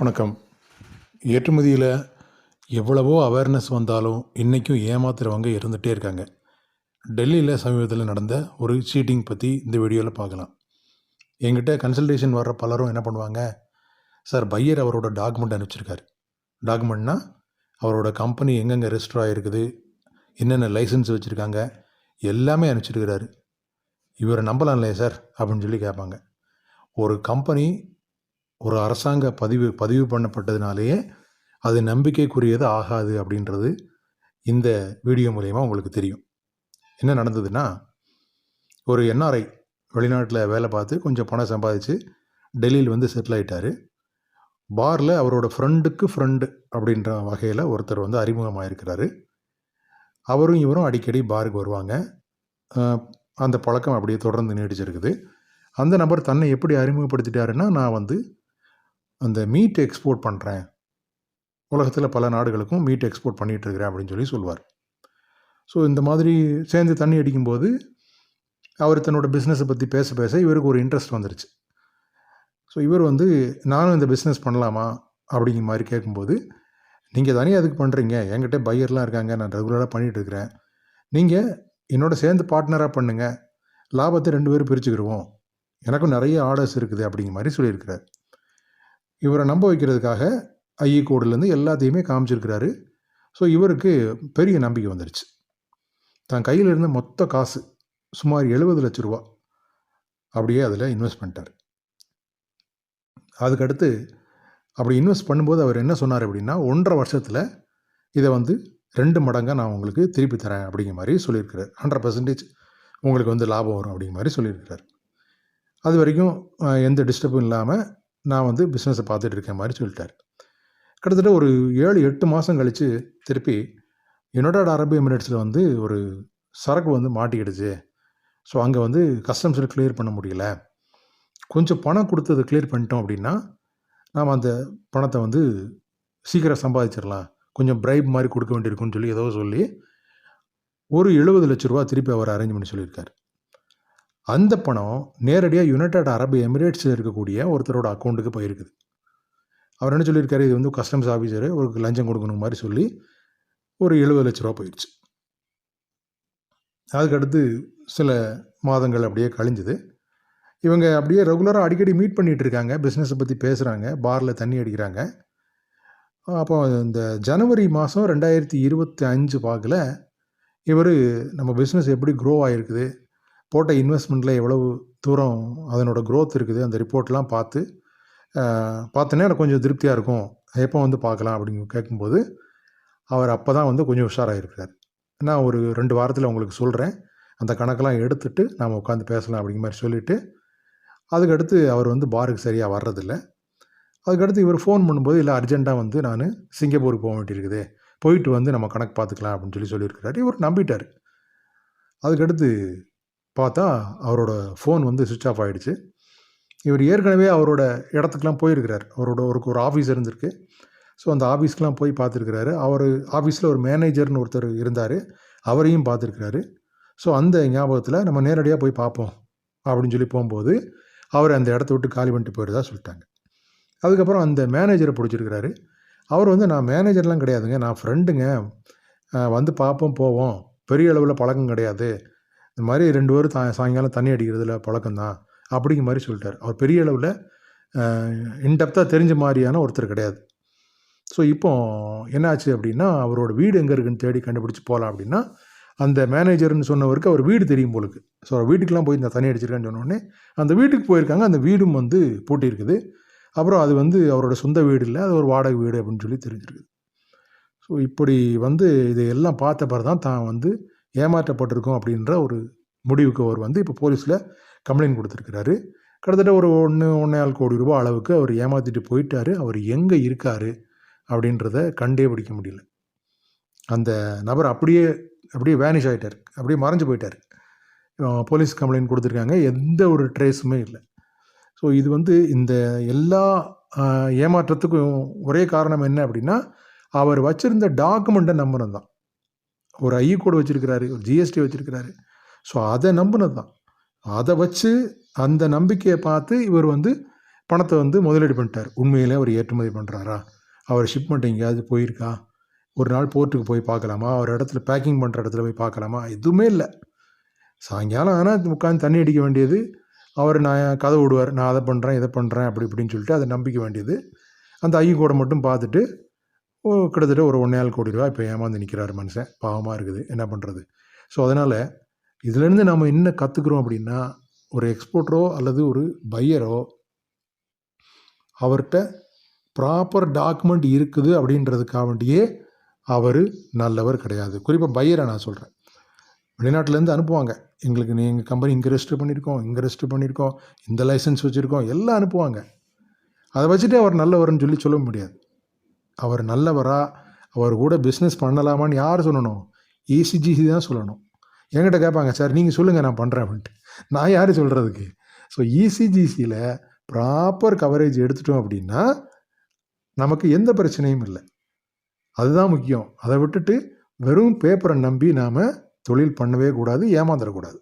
வணக்கம். ஏற்றுமதியில் எவ்வளவோ அவேர்னஸ் வந்தாலும் இன்றைக்கும் ஏமாத்துறவங்க இருந்துகிட்டே இருக்காங்க. டெல்லியில் சமீபத்தில் நடந்த ஒரு சீட்டிங் பற்றி இந்த வீடியோவில் பார்க்கலாம். எங்கிட்ட கன்சல்டேஷன் வர்ற பலரும் என்ன பண்ணுவாங்க? சார் பையர் அவரோட டாக்குமெண்ட் அனுப்பிச்சிருக்காரு. டாக்குமெண்ட்னா அவரோட கம்பெனி எங்கெங்கே ரெஜிஸ்டர் ஆகிருக்குது என்னென்ன லைசன்ஸ் வச்சுருக்காங்க எல்லாமே அனுப்பிச்சிருக்கிறாரு. இவரை நம்பலாம் இல்லையா சார்? அப்படின்னு சொல்லி கேட்பாங்க. ஒரு கம்பெனி ஒரு அரசாங்க பதிவு பதிவு பண்ணப்பட்டதுனாலேயே அது நம்பிக்கைக்குரியது ஆகாது அப்படின்றது இந்த வீடியோ மூலயமா உங்களுக்கு தெரியும். என்ன நடந்ததுன்னா ஒரு என்ஆர்ஐ வெளிநாட்டில் வேலை பார்த்து கொஞ்சம் பணம் சம்பாதிச்சு டெல்லியில் வந்து செட்டில் ஆகிட்டார் பாரில் அவரோட ஃப்ரெண்டுக்கு ஃப்ரெண்டு அப்படின்ற வகையில் ஒருத்தர் வந்து அறிமுகமாயிருக்கிறாரு. அவரும் இவரும் அடிக்கடி பாருக்கு வருவாங்க. அந்த பழக்கம் அப்படியே தொடர்ந்து நீடிச்சிருக்குது. அந்த நபர் தன்னை எப்படி அறிமுகப்படுத்திட்டாருன்னா நான் வந்து அந்த மீட் எக்ஸ்போர்ட் பண்ணுறேன் உலகத்தில் பல நாடுகளுக்கும் மீட் எக்ஸ்போர்ட் பண்ணிகிட்ருக்கிறேன் அப்படின்னு சொல்லி சொல்லுவார் ஸோ இந்த மாதிரி சேர்ந்து தண்ணி அடிக்கும்போது அவர் தன்னோட பிஸ்னஸை பற்றி பேச பேச இவருக்கு ஒரு இன்ட்ரெஸ்ட் வந்துருச்சு. ஸோ இவர் வந்து நானும் இந்த பிஸ்னஸ் பண்ணலாமா? அப்படிங்கிற மாதிரி கேட்கும்போது நீங்கள் தானே அதுக்கு பண்ணுறீங்க என்கிட்ட பையர்லாம் இருக்காங்க நான் ரெகுலராக பண்ணிகிட்டு இருக்கிறேன் நீங்கள் என்னோட சேர்ந்து பார்ட்னராக பண்ணுங்கள் லாபத்தை ரெண்டு பேரும் பிரிச்சுக்கிடுவோம் எனக்கும் நிறைய ஆர்டர்ஸ் இருக்குது அப்படிங்கிற மாதிரி சொல்லியிருக்கிறார். இவரை நம்ப வைக்கிறதுக்காக ஐஇ e கோடுலேருந்து எல்லாத்தையுமே காமிச்சிருக்கிறாரு. ஸோ இவருக்கு பெரிய நம்பிக்கை வந்துருச்சு. தன் கையில் இருந்த மொத்த காசு சுமார் எழுபது லட்ச ரூபா அப்படியே அதில் இன்வெஸ்ட் பண்ணிட்டார். அதுக்கடுத்து அப்படி இன்வெஸ்ட் பண்ணும்போது அவர் என்ன சொன்னார் அப்படின்னா ஒன்றரை வருஷத்தில் இதை வந்து ரெண்டு மடங்காக நான் உங்களுக்கு திருப்பி தரேன் அப்படிங்கிற மாதிரி சொல்லியிருக்கிறார். ஹண்ட்ரட் பர்சன்டேஜ் உங்களுக்கு வந்து லாபம் வரும் அப்படிங்கிற மாதிரி சொல்லியிருக்கிறார். அது வரைக்கும் எந்த டிஸ்டர்பும் இல்லாமல் நான் வந்து பிஸ்னஸை பார்த்துட்டு இருக்கேன் மாதிரி சொல்லிட்டார். கிட்டத்தட்ட ஒரு ஏழு எட்டு மாதம் கழித்து திருப்பி யுனைடட் அரபு எமிரேட்ஸில் வந்து ஒரு சரக்கு வந்து மாட்டிக்கிடுச்சு. ஸோ அங்கே வந்து கஸ்டம்ஸில் கிளியர் பண்ண முடியல. கொஞ்சம் பணம் கொடுத்து அதை கிளியர் பண்ணிட்டோம் அப்படின்னா நாம் அந்த பணத்தை வந்து சீக்கிரம் சம்பாதிச்சிடலாம். கொஞ்சம் பிரைப் மாதிரி கொடுக்க வேண்டியிருக்குன்னு சொல்லி ஏதோ சொல்லி ஒரு எழுபது லட்ச ரூபா திருப்பி அவர் அரேஞ்ச் பண்ணி சொல்லியிருக்காரு. அந்த பணம் நேரடியாக யுனைடட் அரபு எமிரேட்ஸில் இருக்கக்கூடிய ஒருத்தரோட அக்கௌண்ட்டுக்கு போயிருக்குது. அவர் என்ன சொல்லியிருக்காரு? இது வந்து கஸ்டம்ஸ் ஆஃபீஸர் ஒரு லஞ்சம் கொடுக்கணும் மாதிரி சொல்லி ஒரு எழுபது லட்ச ரூபா போயிடுச்சு அதுக்கடுத்து சில மாதங்கள் அப்படியே கழிஞ்சுது. இவங்க அப்படியே ரெகுலராக அடிக்கடி மீட் பண்ணிகிட்டு இருக்காங்க. பிஸ்னஸை பற்றி பேசுகிறாங்க பாரில் தண்ணி அடிக்கிறாங்க. அப்போ இந்த ஜனவரி மாதம் ரெண்டாயிரத்தி இருபத்தி அஞ்சு பார்க்கல. இவர் நம்ம பிஸ்னஸ் எப்படி க்ரோ ஆகிருக்குது போட்ட இன்வெஸ்ட்மெண்ட்டில் எவ்வளவு தூரம் அதனோட க்ரோத் இருக்குது அந்த ரிப்போர்ட்லாம் பார்த்து பார்த்தோன்னே எனக்கு கொஞ்சம் திருப்தியாக இருக்கும். எப்போ வந்து பார்க்கலாம் அப்படின்னு கேட்கும்போது அவர் அப்போ தான் வந்து கொஞ்சம் உஷாராயிருக்கிறார். நான் ஒரு ரெண்டு வாரத்தில் உங்களுக்கு சொல்கிறேன் அந்த கணக்கெல்லாம் எடுத்துட்டு நாம் உட்காந்து பேசலாம் அப்படிங்கிற மாதிரி சொல்லிவிட்டு அதுக்கடுத்து அவர் வந்து பாருக்கு சரியாக வர்றதில்ல. அதுக்கடுத்து இவர் ஃபோன் பண்ணும்போது இல்லை அர்ஜெண்ட்டாக வந்து நான் சிங்கப்பூருக்கு போக வேண்டியிருக்குது போயிட்டு வந்து நம்ம கணக்கு பார்த்துக்கலாம் அப்படின்னு சொல்லி சொல்லியிருக்கிறாரு. இவர் நம்பிட்டார். அதுக்கடுத்து பார்த்தா அவரோட ஃபோன் வந்து சுவிட்ச் ஆஃப் ஆகிடுச்சு இவர் ஏற்கனவே அவரோட இடத்துக்குலாம் போயிருக்கிறார். அவரோட ஒரு ஒரு ஆஃபீஸ் இருந்திருக்கு. ஸோ அந்த ஆஃபீஸ்க்கெலாம் போய் பார்த்துருக்கிறாரு. அவர் ஆஃபீஸில் ஒரு மேனேஜர்னு ஒருத்தர் இருந்தார். அவரையும் பார்த்துருக்கிறாரு. ஸோ அந்த ஞாபகத்தில் நம்ம நேரடியாக போய் பார்ப்போம் அப்படின்னு சொல்லி போகும்போது அவர் அந்த இடத்த விட்டு காலி பண்ணிட்டு போயிடுதா சொல்லிட்டாங்க. அதுக்கப்புறம் அந்த மேனேஜரை பிடிச்சிருக்கிறாரு. அவர் வந்து நான் மேனேஜர்லாம் கிடையாதுங்க. நான் ஃப்ரெண்டுங்க வந்து பார்ப்போம் போவோம். பெரிய அளவில் பழக்கம் கிடையாது. இந்த மாதிரி ரெண்டு பேரும் தா சாயங்காலம் தண்ணி அடிக்கிறதுல பழக்கம்தான் அப்படிங்கிற மாதிரி சொல்லிட்டார். அவர் பெரிய அளவில் இன்டெப்த்தாக தெரிஞ்ச மாதிரியான ஒருத்தர் கிடையாது. ஸோ இப்போ என்னாச்சு அப்படின்னா அவரோட வீடு எங்கே இருக்குன்னு தேடி கண்டுபிடிச்சி போகலாம் அப்படின்னா அந்த மேனேஜர்னு சொன்னவருக்கு அவர் வீடு தெரியும் போலுக்கு ஸோ அவர் வீட்டுக்கெலாம் போய் இந்த தண்ணி அடிச்சிருக்கேன்னு சொன்னோடனே அந்த வீட்டுக்கு போயிருக்காங்க அந்த வீடும் வந்து பூட்டியிருக்குது. அப்புறம் அது வந்து அவரோட சொந்த வீடு இல்லை அது ஒரு வாடகை வீடு அப்படின்னு சொல்லி தெரிஞ்சிருக்குது. ஸோ இப்படி வந்து இதையெல்லாம் பார்த்த பிறகு தான் தான் வந்து ஏமாற்றப்பட்டிருக்கோம் அப்படின்ற ஒரு முடிவுக்கு அவர் வந்து இப்போ போலீஸில் கம்ப்ளைண்ட் கொடுத்துருக்கிறாரு. கிட்டத்தட்ட ஒரு ஒன்று ஒன்றேகால் கோடி ரூபாய் அளவுக்கு அவர் ஏமாற்றிட்டு போயிட்டாரு. அவர் எங்கே இருக்கார் அப்படின்றத கண்டே பிடிக்க முடியல. அந்த நபர் அப்படியே அப்படியே வேனிஷ் ஆகிட்டார் அப்படியே மறைஞ்சு போயிட்டார். போலீஸ் கம்ப்ளைண்ட் கொடுத்துருக்காங்க. எந்த ஒரு ட்ரேஸுமே இல்லை. ஸோ இது வந்து இந்த எல்லா ஏமாற்றத்துக்கும் ஒரே காரணம் என்ன அப்படின்னா அவர் வச்சிருந்த டாக்குமெண்ட்டை நம்புறது தான் ஒரு ஐ கோடு வச்சுருக்கிறாரு ஒரு ஜிஎஸ்டி வச்சுருக்கிறாரு. ஸோ அதை நம்பினது தான். அதை வச்சு அந்த நம்பிக்கையை பார்த்து இவர் வந்து பணத்தை வந்து முதலீடு பண்ணிட்டார். உண்மையிலே அவர் ஏற்றுமதி பண்ணுறாரா அவர் ஷிப்மெண்ட் எங்கேயாவது போயிருக்கா? ஒரு நாள் போர்ட்டுக்கு போய் பார்க்கலாமா? அவர் இடத்துல பேக்கிங் பண்ணுற இடத்துல போய் பார்க்கலாமா? எதுவுமே இல்லை. சாயங்காலம் ஆனால் உட்காந்து தண்ணி அடிக்க வேண்டியது அவர் நான் கதை விடுவார் நான் அதை பண்ணுறேன் இதை பண்ணுறேன் அப்படி இப்படின்னு சொல்லிட்டு அதை நம்பிக்க வேண்டியது. அந்த ஐயோ கூட மட்டும் பார்த்துட்டு ஓ, கிட்டத்தட்ட ஒரு ஒன்றே கோடி ரூபா இப்போ ஏமாந்து நிற்கிறாரு மனுஷன். பாவமாக இருக்குது. என்ன பண்ணுறது ஸோ அதனால் இதுலேருந்து நம்ம என்ன கற்றுக்குறோம் அப்படின்னா ஒரு எக்ஸ்போர்ட்டரோ அல்லது ஒரு பையரோ அவர்கிட்ட ப்ராப்பர் டாக்குமெண்ட் இருக்குது அப்படின்றதுக்காக வேண்டியே அவர் நல்லவர் கிடையாது. குறிப்பாக பையரை நான் சொல்கிறேன் வெளிநாட்டிலேருந்து அனுப்புவாங்க. எங்களுக்கு நீ எங்கள் கம்பெனி இங்கே ரெஜிஸ்டர் பண்ணியிருக்கோம் இங்கே ரெஜிஸ்டர் பண்ணியிருக்கோம் இந்த லைசன்ஸ் வச்சுருக்கோம் எல்லாம் அனுப்புவாங்க. அதை வச்சுட்டு அவர் நல்லவர்னு சொல்லி சொல்ல முடியாது. அவர் நல்லவரா அவர் கூட பிஸ்னஸ் பண்ணலாமான்னு யார் சொல்லணும்? ஏசிஜிசி தான் சொல்லணும். என்கிட்ட கேட்பாங்க சார் நீங்கள் சொல்லுங்கள் நான் பண்ணுறேன் அப்படின்ட்டு. நான் யார் சொல்கிறதுக்கு ஸோ இசிஜிசியில் ப்ராப்பர் கவரேஜ் எடுத்துட்டோம் அப்படின்னா நமக்கு எந்த பிரச்சனையும் இல்லை. அதுதான் முக்கியம். அதை விட்டுட்டு வெறும் பேப்பரை நம்பி நாம் தொழில் பண்ணவே கூடாது ஏமாந்துடக்கூடாது